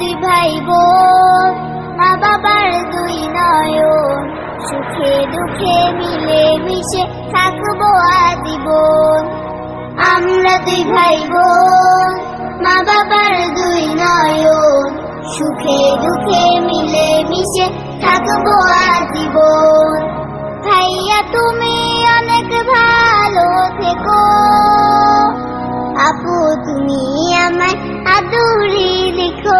দুই ভাই বোন মা বাবার দুই নয়ন, সুখে দুঃখে মিলে মিশে থাকব আজীবন। আমরা দুই ভাই বোন মা বাবার দুই নয়ন, সুখে দুঃখে মিলে মিশে থাকব আজীবন। ভাইয়া, তুমি অনেক ভালো থেকো। আপু, তুমি আমায় আদুরি লিখো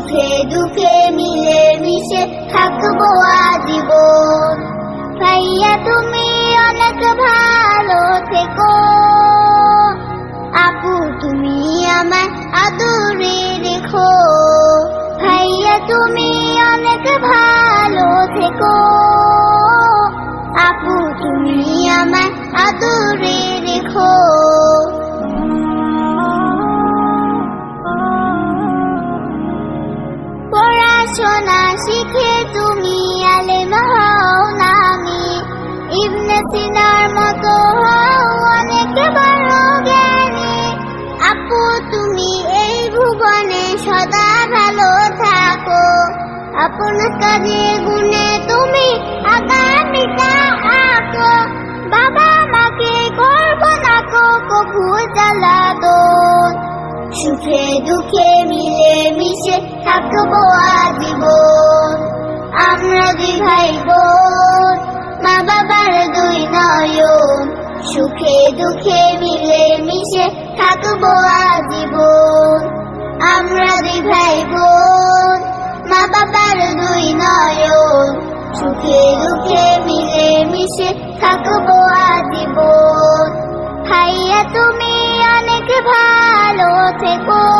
সুখে দুঃখে মিলে মিশে থাকব আজীবন। ভাইয়া তুমি শিখে তুমি আলেম হও নামি ইবনে সিনার মতো হও অনেক বড় জ্ঞানী। আপু, তুমি এই ভুবনে সদা ভালো থাকো। আপন কাজের গুণে তুমি আগামীটা সুখে দুঃখে মিলে মিশে থাকব আজীবন। আমরা দুই ভাই বোন মা বাবার দুই নয়ন। সুখে দুঃখে মিলে মিশে থাকব আজীবন। আমরা দুই ভাই বোন মা বাবার দুই নয়ন। সুখে দুঃখে মিলে মিশে থাকব আজীবন ভাইয়া